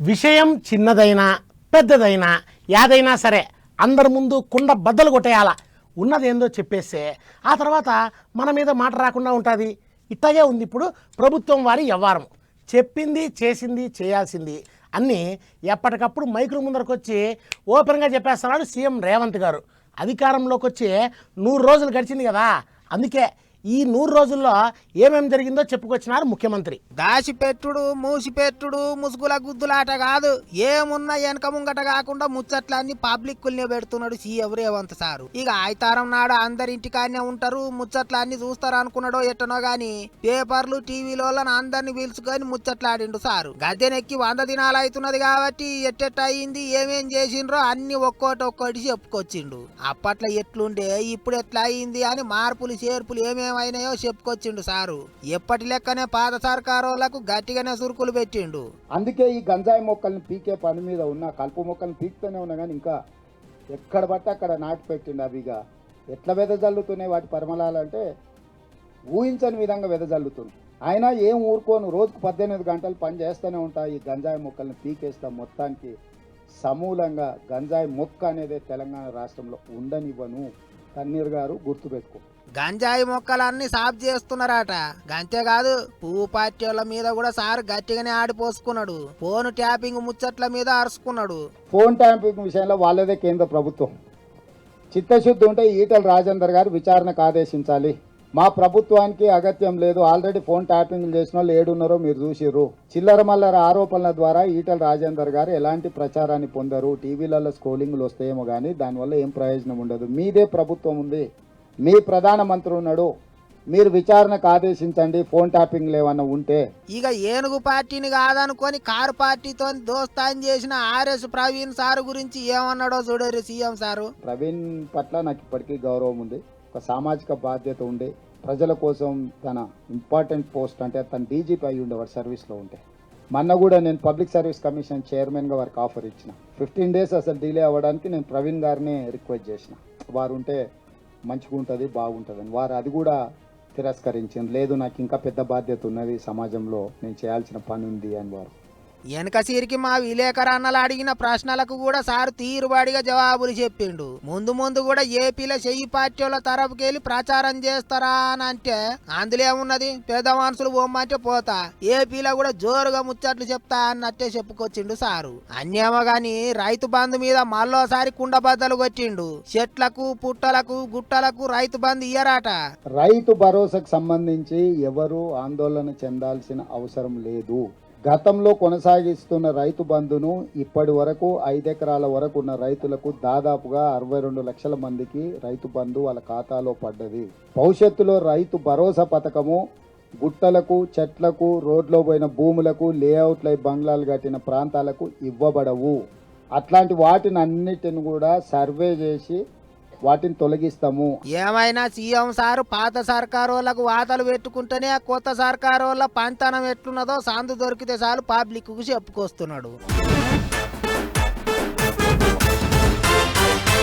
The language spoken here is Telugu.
విషయం చిన్నదైనా పెద్దదైనా యాదైనా సరే అందరి ముందు కుండ బద్దలు కొట్టేయాల. ఉన్నదేందో చెప్పేస్తే ఆ తర్వాత మన మీద మాట రాకుండా ఉంటుంది. ఇట్టగే ఉంది ఇప్పుడు ప్రభుత్వం వారి వ్యవహారం. చెప్పింది చేసింది చేయాల్సింది అన్నీ ఎప్పటికప్పుడు మైకుల ముందరకు వచ్చి ఓపెన్గా చెప్పేస్తున్నాడు సీఎం రేవంత్ గారు. అధికారంలోకి వచ్చి నూరు రోజులు గడిచింది కదా. అందుకే ఈ నూరు రోజుల్లో ఏమేం జరిగిందో చెప్పుకొచ్చినారు ముఖ్యమంత్రి. దాచిపెట్టుడు మూసిపెట్టుడు ముసుగుల గుద్దులాట కాదు. ఏమున్నా వెనక ముంగట కాకుండా ముచ్చట్లన్నీ పబ్లిక్ కుల్నే పెడుతున్నాడు సీఎం రేవంత్ సారు. ఇక ఆయితారం నాడు అందరి ఇంటికాడనే ఉంటారు ముచ్చట్లన్నీ చూస్తారు అనుకున్నాడో ఎట్టనో గాని పేపర్లు టీవీలో అందరిని పిలుచుకొని ముచ్చట్లాడిండు సారు. గద్దెనెక్కి వంద దినాలు అవుతున్నది కాబట్టి ఎట్టెట్ట అయింది ఏమేం చేసిండ్రో అన్ని ఒక్కోటి ఒక్కోటి చెప్పుకొచ్చిండు. అప్పట్లో ఎట్లుండే ఇప్పుడు ఎట్లా అయింది అని మార్పులు చేర్పులు ఏమేమి ఏమైనాయో చెప్పుకొచ్చిండు సారు. ఎప్పటి లెక్కనే పాత సర్కారోళ్ళకు గట్టిగానే సురుకులు పెట్టిండు. అందుకే ఈ గంజాయి మొక్కల్ని పీకే పని మీద ఉన్న కలుపు మొక్కల్ని పీకుతూనే ఉన్నా కానీ ఇంకా ఎక్కడ పడితే అక్కడ నాటి పెట్టిండు అవిగా ఎట్లా వెదజల్లుతున్నాయి వాటి పరిమళాలంటే ఊహించని విధంగా వెదజల్లుతుంది అయినా ఏం ఊరుకోను రోజుకు పద్దెనిమిది గంటలు పని చేస్తూనే ఉంటా ఈ గంజాయి మొక్కల్ని పీకేస్తాం మొత్తానికి సమూలంగా గంజాయి మొక్క అనేది తెలంగాణ రాష్ట్రంలో ఉండనివ్వను. కన్నీర్ గారు గుర్తుపెట్టుకో గంజాయి మొక్కలన్నీ సాఫ్ చేస్తున్నారట. గంతేకాదు పువ్వు పార్టీల మీద కూడా సార్ గట్టిగానే ఆడిపోసుకున్నాడు ఫోన్ ట్యాపింగ్ ముచ్చట్ల మీద అరుచుకున్నాడు ఫోన్ ట్యాంపింగ్ విషయంలో వాళ్ళదే కేంద్ర ప్రభుత్వం. చిత్తశుద్ధి ఉంటే ఈటల రాజేందర్ గారు విచారణకు ఆదేశించాలి. మా ప్రభుత్వానికి అగత్యం లేదు. ఆల్రెడీ ఫోన్ ట్యాపింగ్ చేసిన వాళ్ళు ఏడున్నారో మీరు చూసిర్రు. చిల్లర మల్లర ఆరోపణల ద్వారా ఈటల రాజేందర్ గారు ఎలాంటి ప్రచారాన్ని పొందరు? టీవీలలో స్క్రోలింగ్లు వస్తాయేమో కానీ దానివల్ల ఏం ప్రయోజనం ఉండదు. మీదే ప్రభుత్వం ఉంది. మీ ప్రధానమంత్రి ఉన్నాడు. మీరు విచారణకు ఆదేశించండి. ఫోన్ ట్యాపింగ్లు ఏమన్నా ఉంటే. ఇక ఏనుగు పార్టీని కాదనుకొని కారు పార్టీతో దోస్తాన్ చేసిన ఆర్ఎస్ ప్రవీణ్ సార్ గురించి ఏమన్నాడో చూడరు సీఎం సారు. ప్రవీణ్ పట్ల నాకు ఇప్పటికీ గౌరవం ఉంది. ఒక సామాజిక బాధ్యత ఉండి ప్రజల కోసం తన ఇంపార్టెంట్ పోస్ట్ అంటే తన డీజీపీ అయి ఉండేవాడు సర్వీస్లో ఉంటే. మొన్న కూడా నేను పబ్లిక్ సర్వీస్ కమిషన్ చైర్మన్గా వారికి ఆఫర్ ఇచ్చిన. ఫిఫ్టీన్ డేస్ అసలు డిలే అవ్వడానికి నేను ప్రవీణ్ గారిని రిక్వెస్ట్ చేసిన. వారు ఉంటే మంచిగా ఉంటుంది బాగుంటుందని వారు అది కూడా తిరస్కరించింది. లేదు నాకు ఇంకా పెద్ద బాధ్యత ఉన్నది సమాజంలో నేను చేయాల్సిన పని ఉంది అని వారు. వెనక సీరికి మా విలేకరన్నలు అడిగిన ప్రశ్నలకు కూడా సారు తీరుబాడిగా జవాబులు చెప్పిండు. ముందు ముందు కూడా ఏపీలో చెయ్యి పార్టీల తరపుకెళ్ళి ప్రచారం చేస్తారా అని అంటే అందులో ఏమున్నది? పెద్ద మనుషులు బొమ్మంటే పోతా. ఏపీలో కూడా జోరుగా ముచ్చట్లు చెప్తా అన్నట్టే చెప్పుకొచ్చిండు సారు. అన్నేమో గాని రైతు బంధు మీద మళ్ళోసారి కుండబద్దలు కొట్టిండు. చెట్లకు పుట్టలకు గుట్టలకు రైతు బంధు ఇయ్యరాట. రైతు భరోసాకు సంబంధించి ఎవరు ఆందోళన చెందాల్సిన అవసరం లేదు. గతంలో కొనసాగిస్తున్న రైతు బంధును ఇప్పటి వరకు ఐదెకరాల వరకు ఉన్న రైతులకు దాదాపుగా అరవై రెండు లక్షల మందికి రైతు బంధు వాళ్ళ ఖాతాలో పడ్డది. భవిష్యత్తులో రైతు భరోసా పథకము గుట్టలకు చెట్లకు రోడ్లో పోయిన భూములకు లేఅవుట్లై బంగ్లాలు కట్టిన ప్రాంతాలకు ఇవ్వబడవు. అట్లాంటి వాటిని అన్నిటిని కూడా సర్వే చేసి వాటిని తొలగిస్తాము. ఏమైనా సీఎం సారు పాత సర్కారోళ్ళకు వాతలు పెట్టుకుంటేనే కొత్త సర్కారోళ్ళ పంతనం ఎట్లున్నదో సాందు దొరికితే చాలు పబ్లిక్కు చెప్పుకొస్తున్నాడు.